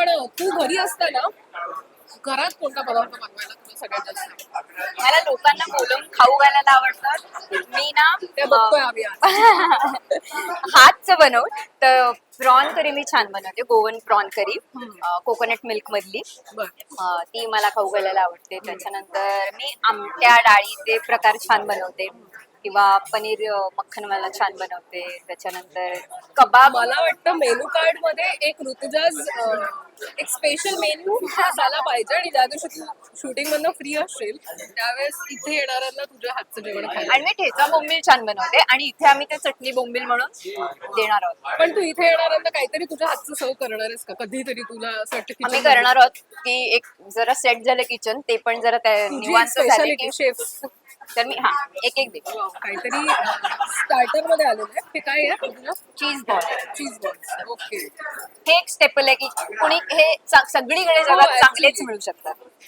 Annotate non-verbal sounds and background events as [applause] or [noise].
पण तू घरी असताना घरात कोणता पदार्थ बनवायला तुला सगळ्यात जास्त? मला लोकांना बोलून खाऊ घालायला आवडतात मी ना ते बघतोय आम्ही आज. [laughs] हातचं बनव तर प्रॉन करी मी छान बनवते Goan prawn curry coconut milk मधली बर. अं, ती मला खाऊ घालायला आवडते. त्याच्यानंतर मी आमट्या डाळीचे प्रकार छान बनवते. किंवा पनीर अं, मक्खन मला छान बनवते. त्याच्यानंतर कबाब मला वाटतं. मेनू कार्डमध्ये एक ऋतुजाज एक स्पेशल मेन्यू झाला पाहिजे आणि ज्या दिवशी तू शूटिंग मधनं फ्री असशील त्यावेळेस इथे येणाऱ्यांना तुझ्या हातचं जेवण खायला आणि मी ठेचा बोंबील छान बनवते आणि इथे आम्ही ते चटणी बोंबील म्हणून देणार आहोत. पण तू इथे येणाऱ्यांना काहीतरी तुझ्या हातचं सर्व करणार आहेस का? कधीतरी तुला की आम्ही करणार आहोत की एक जरा सेट झालं किचन ते पण जरा त्या निवांत झाले की शेफ तर मी हा एक एक दे काहीतरी स्टार्टरमध्ये आलेलं आहे. हे काय आहे? Cheese ball cheese balls okay हे एक स्टेपल आहे की कुणी हे चा- सगळीकडे जगात actually. चांगलेच मिळू शकतात.